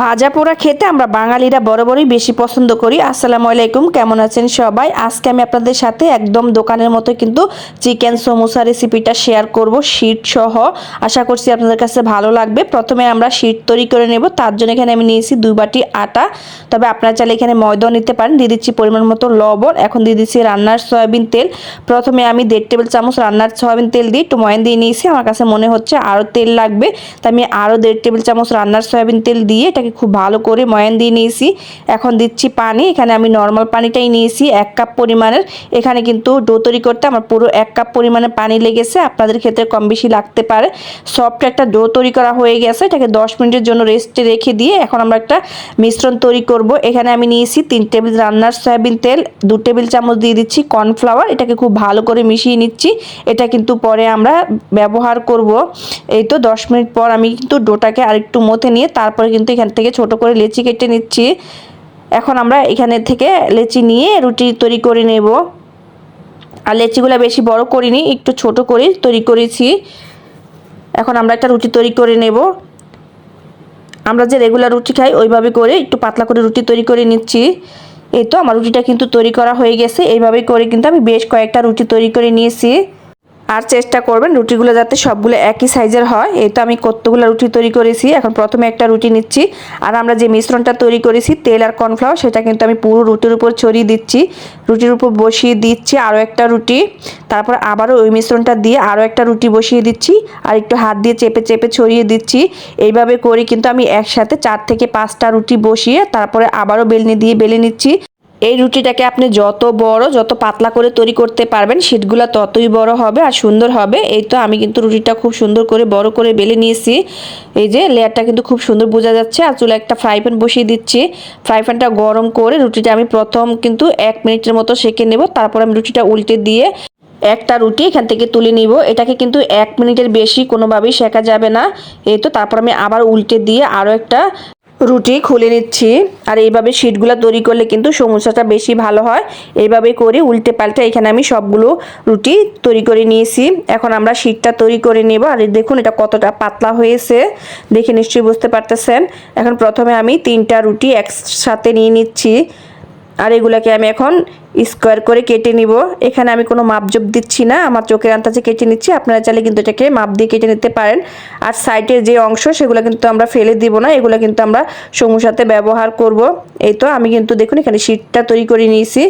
ভাজা পোড়া খেতে আমরা বাঙালিরা বরাবরই বেশি পছন্দ করি। আসসালামু আলাইকুম, কেমন আছেন সবাই? আজকে আমি আপনাদের সাথে একদম দোকানের মতো কিন্তু চিকেন সমোসা রেসিপিটা শেয়ার করব শীট সহ। আশা করছি আপনাদের কাছে ভালো লাগবে। প্রথমে আমরা শীট তৈরি করে নেব। তার জন্য এখানে আমি নিয়েছি দুই বাটি আটা। তবে আপনারা চাইলে এখানে ময়দাও নিতে পারেন। দিয়ে দিচ্ছি পরিমাণ মতো লবণ। এখন দিয়ে দিচ্ছি রান্নার সয়াবিন তেল। প্রথমে আমি দেড় টেবিল চামচ রান্নার সয়াবিন তেল দিয়ে একটু ময়ান দিয়ে নিয়েছি। আমার কাছে মনে হচ্ছে আরও তেল লাগবে। তাই আমি আরও দেড় টেবিল চামচ রান্নার সয়াবিন তেল দিয়ে এটাকে খুব ভালো করে ময়ান দিয়ে নিয়েছি। এখন দিচ্ছি পানি, এখানে আমি নর্মাল পানিটাই নিয়েছি, এক কাপ পরিমাণের। এখানে কিন্তু ডো তৈরি করতে আমার পুরো এক কাপ পরিমাণে পানি লেগেছে, আপনাদের ক্ষেত্রে কম বেশি লাগতে পারে। সফট একটা ডো তৈরি করা হয়ে গেছে, এটাকে দশ মিনিটের জন্য রেস্টে রেখে দিয়ে এখন আমরা একটা মিশ্রণ তৈরি করব। এখানে আমি নিয়েছি তিন টেবিল রান্নার সয়াবিন তেল, দু টেবিল চামচ দিয়ে দিচ্ছি কর্নফ্লাওয়ার এটাকে খুব ভালো করে মিশিয়ে নিচ্ছি। এটা কিন্তু পরে আমরা ব্যবহার করব। এই তো দশ মিনিট পর আমি কিন্তু ডোটাকে আরেকটু মথে নিয়ে তারপরে কিন্তু এখান থেকে ছোট করে লেচি কেটে নিচ্ছি। এখন আমরা এখানে থেকে লেচি নিয়ে রুটি তৈরি করে নেব। আর লেচিগুলো বেশি বড় করিনি, একটু ছোট করে তৈরি করেছি। এখন আমরা একটা রুটি তৈরি করে নেব। আমরা যে রেগুলার রুটি খাই, ওইভাবে করে একটু পাতলা করে রুটি তৈরি করে নিচ্ছি। এই তো, আমার রুটিটা কিন্তু তৈরি করা হয়ে গেছে। এইভাবেই করে কিন্তু আমি বেশ কয়েকটা রুটি তৈরি করে নিয়েছি। আর চেষ্টা করবেন রুটিগুলো যাতে সবগুলো একই সাইজের হয়। এই তো আমি কতগুলো রুটি তৈরি করেছি, এখন প্রথমে একটা রুটি নিচ্ছি। আর আমরা যে মিশ্রণটা তৈরি করেছি, তেল আর কর্নফ্লাওয়ার, সেটা কিন্তু আমি পুরো রুটির উপর ছড়িয়ে দিচ্ছি। রুটির উপর বসিয়ে দিচ্ছি আরও একটা রুটি। তারপর আবারও ওই মিশ্রণটা দিয়ে আরও একটা রুটি বসিয়ে দিচ্ছি। আর একটু হাত দিয়ে চেপে চেপে ছড়িয়ে দিচ্ছি। এইভাবে করে কিন্তু আমি একসাথে চার থেকে পাঁচটা রুটি বসিয়ে তারপরে আবারও বেলনি দিয়ে বেলে নিচ্ছি। এই রুটিটাকে আপনি যত বড়, যত পাতলা করে তৈরি করতে পারবেন শীটগুলো ততই বড় হবে আর সুন্দর হবে। এই তো আমি কিন্তু রুটিটা খুব সুন্দর করে, বড় করে বেলে নিয়েছি। এই যে লেয়ারটা কিন্তু খুব সুন্দর বোঝা যাচ্ছে। আর চুলে একটা ফ্রাই প্যান বসিয়ে দিচ্ছি। ফ্রাই প্যানটা গরম করে রুটিটা আমি প্রথম কিন্তু এক মিনিটের মতো সেঁকে নেব। তারপর আমি রুটিটা উল্টে দিয়ে একটা রুটি এখান থেকে তুলে নিব। এটাকে কিন্তু এক মিনিটের বেশি কোনোভাবেই শেখা যাবে না। এই তো তারপর আমি আবার উল্টে দিয়ে আরও একটা রুটি খুলে নিচ্ছি। আর এইভাবে শিটগুলো তৈরি করলে কিন্তু সমস্যাটা বেশি ভালো হয়। এইভাবে করে উল্টে পাল্টে এখানে আমি সবগুলো রুটি তৈরি করে নিয়েছি। এখন আমরা শিটটা তৈরি করে নেব। আর দেখুন এটা কতটা পাতলা হয়েছে। দেখে নিশ্চয়ই বুঝতে পারতেছেন। এখন প্রথমে আমি তিনটা রুটি একসাথে নিয়ে নিচ্ছি। আর এগুলোকে আমি এখন স্কোয়ার করে কেটে নিব। এখানে আমি কোনো মাপজোপ দিচ্ছি না, আমার চোখের আন্দাজে কেটে নিচ্ছি। আপনারা চাইলে কিন্তু এটাকে মাপ দিয়ে কেটে নিতে পারেন। আর সাইডের যে অংশ, সেগুলো কিন্তু আমরা ফেলে দিব না, এগুলো কিন্তু আমরা সমুসাতে ব্যবহার করব। এই তো, আমি কিন্তু দেখুন এখানে শীটটা তৈরি করে নিয়েছি।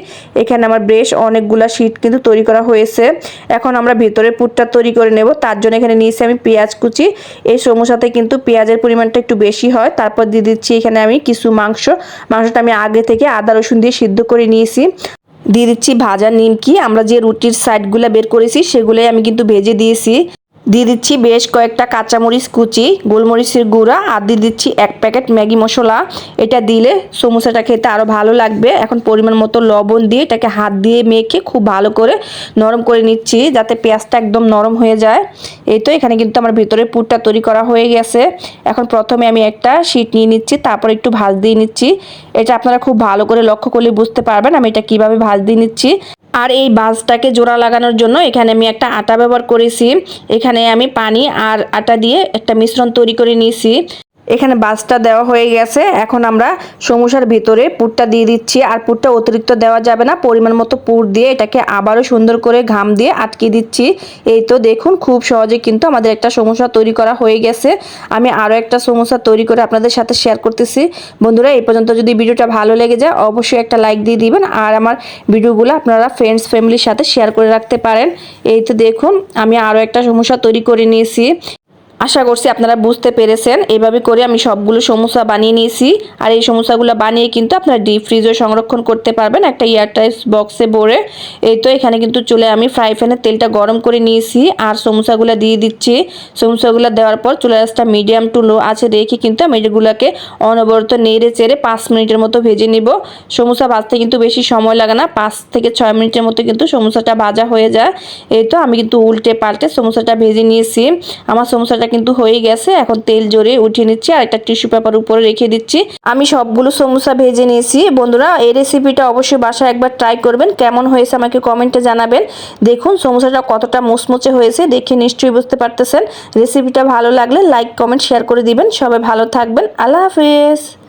এখানে আমার বেশ অনেকগুলা শীট কিন্তু তৈরি করা হয়েছে। এখন আমরা ভেতরের পুরটা তৈরি করে নেব। তার জন্য এখানে নিয়েছি আমি পেঁয়াজ কুচি। এই সমুসাতে কিন্তু পেঁয়াজের পরিমাণটা একটু বেশি হয়। তারপর দিয়ে দিচ্ছি এখানে আমি কিছু মাংস। মাংসটা আমি আগে থেকে আদা রসুন দিয়ে সিদ্ধ করে নিয়েছি। দিয়ে দিচ্ছি ভাজা নিমকি। আমরা যে রুটির সাইডগুলো বের করেছি, সেগুলোই আমি কিন্তু ভেজে দিয়েছি। দিয়ে দিচ্ছি বেশ কয়েকটা কাঁচামরিচ কুচি, গোলমরিচের গুঁড়া আর দিয়ে দিচ্ছি এক প্যাকেট ম্যাগি মশলা। এটা দিলে সমোসাটা খেতে আরও ভালো লাগবে। এখন পরিমাণ মতো লবণ দিয়ে এটাকে হাত দিয়ে মেখে খুব ভালো করে নরম করে নিচ্ছি যাতে পেঁয়াজটা একদম নরম হয়ে যায়। এই তো এখানে কিন্তু আমার ভিতরে পুরটা তৈরি করা হয়ে গেছে। এখন প্রথমে আমি একটা শিট নিয়ে নিচ্ছি, তারপর একটু ভাজ দিয়ে নিচ্ছি। এটা আপনারা খুব ভালো করে লক্ষ্য করলে বুঝতে পারবেন আমি এটা কীভাবে ভাজ দিয়ে নিচ্ছি। আর এই বাসটাকে জোড়া লাগানোর জন্য এখানে আমি একটা আটা ব্যবহার করেছি। এখানে আমি পানি আর আটা দিয়ে একটা মিশ্রণ তৈরি করে নিয়েছি। এখানে বাসটা দেওয়া হয়ে গেছে। এখন আমরা সমুসার ভিতরে পুরটা দিয়ে দিচ্ছি। আর পুরটা অতিরিক্ত দেওয়া যাবে না। পরিমাণ মতো পুর দিয়ে এটাকে আবারও সুন্দর করে ঘাম দিয়ে আটকে দিচ্ছি। এই তো দেখুন, খুব সহজে কিন্তু আমাদের একটা সমস্যা তৈরি করা হয়ে গেছে। আমি আরও একটা সমস্যা তৈরি করে আপনাদের সাথে শেয়ার করতেছি। বন্ধুরা, এই পর্যন্ত যদি ভিডিওটা ভালো লেগে যায়, অবশ্যই একটা লাইক দিয়ে দিবেন। আর আমার ভিডিওগুলো আপনারা ফ্রেন্ডস ফ্যামিলির সাথে শেয়ার করে রাখতে পারেন। এই তো দেখুন, আমি আরও একটা সমস্যা তৈরি করে নিয়েছি। আশা করছি আপনারা বুঝতে পেরেছেন। এভাবে করে আমি সবগুলো সমোসা বানিয়ে নিয়েছি। আর এই সমোসাগুলো বানিয়ে কিন্তু আপনারা ডিপ ফ্রিজে সংরক্ষণ করতে পারবেন। একটা এয়ারটাইট বক্সে ভরে। এই তো এখানে কিন্তু চুলে আমি ফ্রাই প্যানের তেলটা গরম করে নিয়েছি। আর সমোসাগুলো দিয়ে দিচ্ছি। সমোসাগুলো দেওয়ার পর চুলে রাসটা মিডিয়াম টু লো আছে রেখে কিন্তু আমি এগুলোকে অনবরত নেড়ে চেড়ে পাঁচ মিনিটের মতো ভেজে নিব। সমোসা ভাজতে কিন্তু বেশি সময় লাগে না। পাঁচ থেকে ছয় মিনিটের মতো কিন্তু সমোসাটা ভাজা হয়ে যায়। এই তো আমি কিন্তু উল্টে পাল্টে সমোসাটা ভেজে নিয়েছি। আমার সমোসাটা সমুসাটা কিন্তু হয়ে গেছে। এখন তেল জোরে উঠিয়ে নিচ্ছি আর একটা টিস্যু পেপার উপরে রেখে দিচ্ছি। আমি সবগুলো সমুসা ভেজে নিয়েছি। বন্ধুরা, এই রেসিপিটা অবশ্যই বাসায় একবার ট্রাই করবেন। কেমন হয়েছে আমাকে কমেন্টে জানাবেন। দেখুন, সমুসাটা কতটা মুচমুচে হয়েছে দেখে নিশ্চয়ই বুঝতে পারতেছেন। রেসিপিটা ভালো লাগলে লাইক, কমেন্ট, শেয়ার করে দিবেন। সবাই ভালো থাকবেন। আল্লাহ হাফিজ।